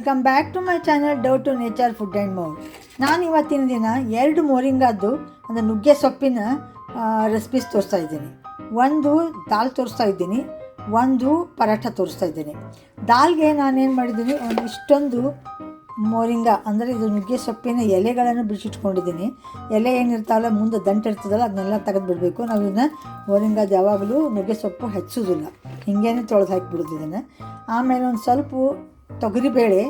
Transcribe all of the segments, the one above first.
Welcome back to my channel down to nature food and more ನಾನು ಇವತ್ತಿನ ದಿನ ಎರಡು ಮೋರಿಂಗಾದ್ದು, ಅಂದರೆ ನುಗ್ಗೆ ಸೊಪ್ಪಿನ ರೆಸಿಪೀಸ್ ತೋರಿಸ್ತಾ ಇದ್ದೀನಿ. ಒಂದು ದಾಲ್ ತೋರಿಸ್ತಾ ಇದ್ದೀನಿ, ಒಂದು ಪರಾಠ ತೋರಿಸ್ತಾ ಇದ್ದೀನಿ. ದಾಲ್ಗೆ ನಾನೇನು ಮಾಡಿದ್ದೀನಿ, ಒಂದು ಇಷ್ಟೊಂದು ಮೋರಿಂಗ, ಅಂದರೆ ಇದು ನುಗ್ಗೆ ಸೊಪ್ಪಿನ ಎಲೆಗಳನ್ನು ಬಿಡಿಸಿಟ್ಕೊಂಡಿದ್ದೀನಿ. ಎಲೆ ಏನಿರ್ತಾವಲ್ಲ, ಮುಂದೆ ದಂಟು ಇರ್ತದಲ್ಲ, ಅದನ್ನೆಲ್ಲ ತೆಗೆದು ಬಿಡಬೇಕು ನಾವು ಇದನ್ನು ಮೋರಿಂಗದ ಯಾವಾಗಲೂ ನುಗ್ಗೆ ಸೊಪ್ಪು ಹೆಚ್ಚೋದಿಲ್ಲ. ಹಿಂಗೇನೆ ತೊಳೆದು ಹಾಕಿಬಿಡೋದು ಇದನ್ನು ಆಮೇಲೆ ಒಂದು ಸ್ವಲ್ಪ ತೊಗರಿಬೇಳೆ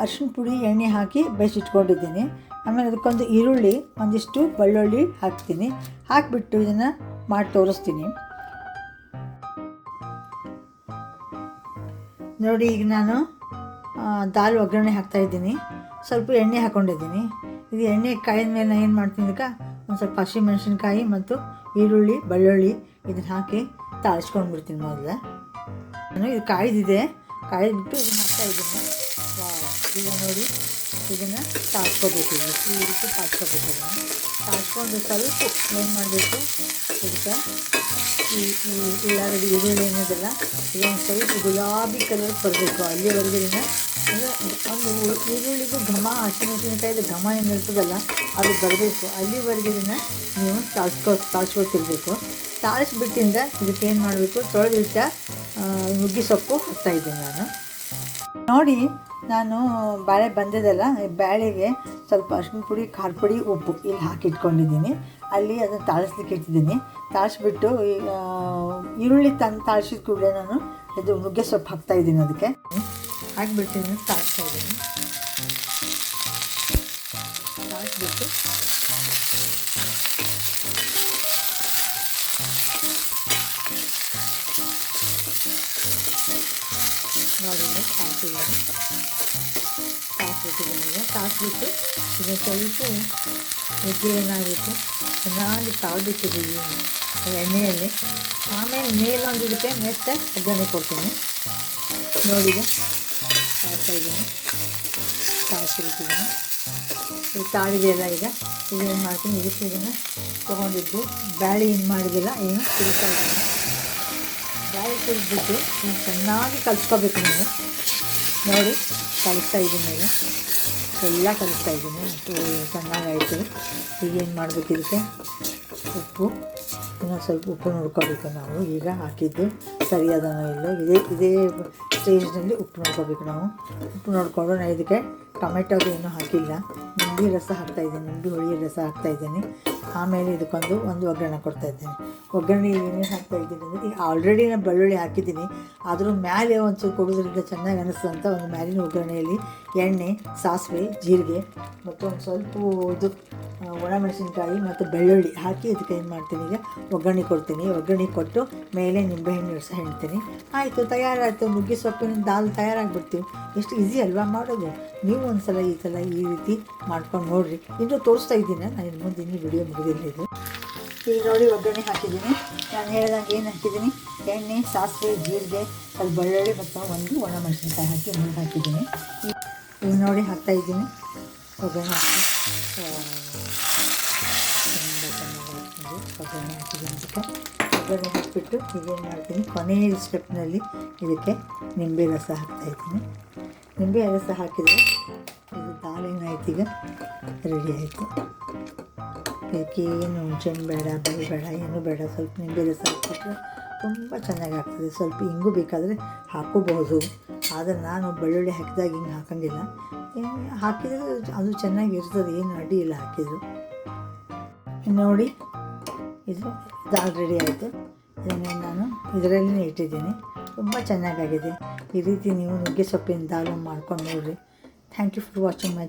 ಅರಿಶಿನ ಪುಡಿ, ಎಣ್ಣೆ ಹಾಕಿ ಬೇಯಿಸಿಟ್ಕೊಂಡಿದ್ದೀನಿ. ಆಮೇಲೆ ಅದಕ್ಕೊಂದು ಈರುಳ್ಳಿ, ಒಂದಿಷ್ಟು ಬೆಳ್ಳುಳ್ಳಿ ಹಾಕ್ತೀನಿ. ಹಾಕಿಬಿಟ್ಟು ಇದನ್ನು ಮಾಡಿ ತೋರಿಸ್ತೀನಿ. ನೋಡಿ, ಈಗ ನಾನು ದಾಲ್ ಒಗ್ಗರಣೆ ಹಾಕ್ತಾಯಿದ್ದೀನಿ ಸ್ವಲ್ಪ ಎಣ್ಣೆ ಹಾಕ್ಕೊಂಡಿದ್ದೀನಿ ಇದು ಎಣ್ಣೆ ಕಾಯಿದ ಮೇಲೆ ಏನು ಮಾಡ್ತೀನಿ ಅದಕ್ಕೆ ಒಂದು ಸ್ವಲ್ಪ ಹಸಿಮೆಣಸಿನ್ಕಾಯಿ ಮತ್ತು ಈರುಳ್ಳಿ, ಬೆಳ್ಳುಳ್ಳಿ ಇದನ್ನು ಹಾಕಿ ತಾಳಿಸ್ಕೊಂಡ್ಬಿಡ್ತೀನಿ ಮೊದಲು. ನಾನು ಇದು ಕಾಯ್ದಿದೆ. ಕಾಯ್ದಿಟ್ಟು ಇದನ್ನು ಇದ್ದೀನಿ. ಈಗ ನೋಡಿ, ಇದನ್ನು ತಾಳ್ಸ್ಕೋಬೇಕು ಈಗ. ಈ ರೀತಿ ತಾಳ್ಸ್ಕೋಬೇಕು ಅದನ್ನು. ತಾಳ್ಸ್ಕೊಂಡು ಸ್ವಲ್ಪ ಏನು ಮಾಡಬೇಕು ಇದಕ್ಕೆ ಈ ಉಳ್ಳಾಗಡ್ಡಿ, ಈರುಳ್ಳಿ ಈಗ ಇದೊಂದು ಸ್ವಲ್ಪ ಗುಲಾಬಿ ಕಲರ್ ಬರಬೇಕು. ಅಲ್ಲಿವರೆಗೆ ಇದನ್ನು ಅಂದರೆ ಒಂದು ಈರುಳ್ಳಿದು ಘಮ ಹಸಿಮೆಣಸಿನಕಾಯಿದು ಘಮ ಏನಿರ್ತದಲ್ಲ ಅದು ಬರಬೇಕು. ಅಲ್ಲಿವರೆಗೆ ಇದನ್ನು ನೀವು ತಾಳ್ಸ್ಕೊ ತಾಳ್ಸ್ಕೊತಿರ್ಬೇಕು ತಾಳಿಸ್ಬಿಟ್ಟಿಂದ ಇದಕ್ಕೆ ಏನು ಮಾಡಬೇಕು, ತೊಳೆದಿಟ್ಟ ನುಗ್ಗಿ ಸೊಪ್ಪು ಹಾಕ್ತಾಯಿದ್ದೀನಿ ನಾನು. ನೋಡಿ, ನಾನು ಬಾಳೆ ಬಂದಿದ್ದಲ್ಲ ಬ್ಯಾಳೆಗೆ ಸ್ವಲ್ಪ ಅರ್ಶಿನ ಪುಡಿ, ಖಾರ ಪುಡಿ, ಉಪ್ಪು ಇಲ್ಲಿ ಹಾಕಿ ಇಟ್ಕೊಂಡಿದ್ದೀನಿ. ಅಲ್ಲಿ ಅದನ್ನು ತಾಳಿಸ್ಲಿಕ್ಕೆ ಇಟ್ಟಿದ್ದೀನಿ. ತಾಳಿಸ್ಬಿಟ್ಟು ಈರುಳ್ಳಿ ತಂದು ತಾಳಿಸಿದ ಕೂಡಲೇ ನಾನು ಇದು ನುಗ್ಗೆ ಸೊಪ್ಪು ಹಾಕ್ತಾ ಇದ್ದೀನಿ ಅದಕ್ಕೆ. ಹಾಕ್ಬಿಟ್ಟಿದ್ದೀನಿ ತಾಳಿಸ್ತಾ ಇದ್ದೀನಿ. ತಾಳಿಸ್ಬಿಟ್ಟು. ನೋಡಿ, ಸಾಸಿವೆ ತಾಳಿಸ್ಬಿಟ್ಟಿದ್ದೀನಿ ಈಗ ತಾಳಿಸ್ಬಿಟ್ಟು ಇದು ಸ್ವಲ್ಪ ಮುದ್ದೆ ಏನಾಗಿತ್ತು ಚೆನ್ನಾಗಿ ತಾಳ್ಬಿಟ್ಟಿದ್ದೀವಿ. ಎಣ್ಣೆಯಲ್ಲಿ. ಆಮೇಲೆ ಮೇಲೊಂದು ಇರುತ್ತೆ ಮೆತ್ತೆ ಒಗ್ಗರಣೆ ಕೊಡ್ತೀನಿ. ನೋಡಿದೆ ತಾಳ್ತಾ ಇದ್ದೀನಿ ತಾಳಿಸ್ಬಿಟ್ಟಿದ್ದೀನಿ ಇದು ತಾಳಿದೆಯಲ್ಲ ಈಗ ಇದೇನು ಮಾಡ್ತೀನಿ. ಇದಕ್ಕೆ ಇದನ್ನು ತೊಗೊಂಡಿದ್ದು ಬ್ಯಾಳಿ ಏನು ಮಾಡಿದಿಲ್ಲ ಏನು ತಿರುಗ್ತಾ ಇದ್ದೀನಿ ಕುಡಿದ್ಬಿಟ್ಟು ಚೆನ್ನಾಗಿ ಕಲಿಸ್ಕೋಬೇಕು ನೀವು. ನೋಡಿ, ಕಲಿಸ್ತಾ ಇದ್ದೀನಿ ಈಗ ಎಲ್ಲ ಕಲಿಸ್ತಾ ಇದ್ದೀನಿ. ಚೆನ್ನಾಗಾಯಿತು ಈಗ ಏನು ಮಾಡಬೇಕು ಇದಕ್ಕೆ? ಉಪ್ಪು. ಇನ್ನೊಂದು ಸ್ವಲ್ಪ ಉಪ್ಪು ನೋಡ್ಕೋಬೇಕು ನಾವು. ಈಗ ಹಾಕಿದ್ದು ಸರಿಯಾದನೋ ಇಲ್ಲ. ಇದೇ ಇದೇ ಸ್ಟೇಜ್ನಲ್ಲಿ ಉಪ್ಪು ನೋಡ್ಕೋಬೇಕು ನಾವು. ಉಪ್ಪು ನೋಡಿಕೊಂಡು ನಾನು ಇದಕ್ಕೆ ಟೊಮೆಟೋದು ಏನೂ ಹಾಕಿಲ್ಲ. ನಿಂಬೆ ರಸ ಹಾಕ್ತಾಯಿದ್ದೀನಿ ನಿಂಬೆ ಹುಳಿ ರಸ ಹಾಕ್ತಾಯಿದ್ದೀನಿ ಆಮೇಲೆ ಇದಕ್ಕೊಂದು ಒಂದು ಒಗ್ಗರಣೆ ಕೊಡ್ತಾಯಿದ್ದೀನಿ ಒಗ್ಗರಣೆ ಏನೇನು ಹಾಕ್ತಾಯಿದ್ದೀನಿ ಅಂದರೆ ಈಗ ಆಲ್ರೆಡಿ ನಾನು ಬೆಳ್ಳುಳ್ಳಿ ಹಾಕಿದ್ದೀನಿ. ಆದರೂ ಮೇಲೆ ಒಂಚೂರು ಕೊಡೋದ್ರಿಂದ ಚೆನ್ನಾಗಿ ಅಂತ ಒಂದು ಮ್ಯಾಲಿನ ಒಗ್ಗರಣೆಯಲ್ಲಿ ಎಣ್ಣೆ, ಸಾಸಿವೆ, ಜೀರಿಗೆ ಮತ್ತು ಒಂದು ಸ್ವಲ್ಪ ಇದು ಒಣಮೆಣಸಿನ್ಕಾಯಿ ಮತ್ತು ಬೆಳ್ಳುಳ್ಳಿ ಹಾಕಿ ಇದಕ್ಕೆ ಏನು ಮಾಡ್ತೀನಿ ಈಗ, ಒಗ್ಗರಣೆ ಕೊಡ್ತೀನಿ. ಒಗ್ಗರಣೆ ಕೊಟ್ಟು ಮೇಲೆ ನಿಂಬೆಹಣ್ಣು ರಸ ಹೇಳ್ತೀನಿ. ಆಯಿತು, ತಯಾರಾಯಿತು ನುಗ್ಗೆ ಸೊಪ್ಪಿನ ದಾಲ್ ತಯಾರಾಗಿಬಿಡ್ತೀವಿ ಎಷ್ಟು ಈಸಿ ಅಲ್ವಾ ಮಾಡೋದು? ನೀವು ಒಂದು ಸಲ ಈ ಸಲ ಈ ರೀತಿ ಮಾಡ್ಕೊಂಡು ನೋಡಿರಿ. ಇನ್ನೂ ತೋರಿಸ್ತಾ ಇದ್ದೀನಿ. ನಾನು ಇನ್ನು ಮುಂದೆ ಇನ್ನೂ ವಿಡಿಯೋ ಮುಗಿದಿಲ್ಲ ಇದು. ಈಗ ನೋಡಿ ಒಗ್ಗರಣೆ ಹಾಕಿದ್ದೀನಿ. ನಾನು ಹೇಳ್ದಂಗೆ ಏನು ಹಾಕಿದ್ದೀನಿ? ಎಣ್ಣೆ, ಸಾಸಿವೆ, ಜೀರಿಗೆ, ಸ್ವಲ್ಪ ಬೆಳ್ಳುಳ್ಳಿ ಮತ್ತು ಒಂದು ಒಣಮೆಣಸಿನ್ಕಾಯಿ ಹಾಕಿ ಮುಂದೆ ಹಾಕಿದ್ದೀನಿ. ಈಗ ನೋಡಿ ಹಾಕ್ತಾ ಇದ್ದೀನಿ. ಒಗ್ಗರಣೆ ಹಾಕಿ. ಒಗ್ಗರಣೆ ಹಾಕಿದ್ದೀನಿ ಅದಕ್ಕೆ ಒಗ್ಗರಣೆ ಹಾಕಿಬಿಟ್ಟು ಈಗೇನು ಮಾಡ್ತೀನಿ? ಕೊನೆಯ ಸ್ಟೆಪ್ನಲ್ಲಿ ಇದಕ್ಕೆ ನಿಂಬೆ ರಸ ಹಾಕ್ತಾಯಿದ್ದೀನಿ ನಿಂಬೆ ರಸ ಹಾಕಿದರೆ ಇದು ದಾಲ್ ಏನಾಯ್ತು ಈಗ ರೆಡಿ ಆಯಿತು. ಯಾಕೆ ಏನು ಹುಣ್ಸೆಹಣ್ಣು ಬೇಡ, ಬೆಳೆ ಬೇಡ, ಏನು ಬೇಡ. ಸ್ವಲ್ಪ ನಿಂಬೆ ರಸ ಹಾಕಿಬಿಟ್ರೆ ತುಂಬ ಚೆನ್ನಾಗಿ ಆಗ್ತದೆ. ಸ್ವಲ್ಪ ಹಿಂಗು ಬೇಕಾದರೆ ಹಾಕೋಬಹುದು. ಆದರೆ ನಾನು ಬೆಳ್ಳುಳ್ಳಿ ಹಾಕಿದಾಗ ಹಿಂಗೆ ಹಾಕೋಂಗಿಲ್ಲ. ಹಾಕಿದ್ರೆ ಅದು ಚೆನ್ನಾಗಿ ಇರ್ತದೆ. ಏನು ಅಡ್ಡಿ ಇಲ್ಲ ಹಾಕಿದ್ರು. ನೋಡಿ, ಇದು ದಾಲ್ ರೆಡಿ ಆಯಿತು. ಇದನ್ನು ನಾನು ಇದರಲ್ಲಿ ಇಟ್ಟಿದ್ದೀನಿ. ತುಂಬ ಚೆನ್ನಾಗಾಗಿದೆ. ಈ ರೀತಿ ನೀವು ನುಗ್ಗೆ ಸೊಪ್ಪಿನ ದಾಲು ಮಾಡ್ಕೊಂಡು ನೋಡಿರಿ. Thank you for watching my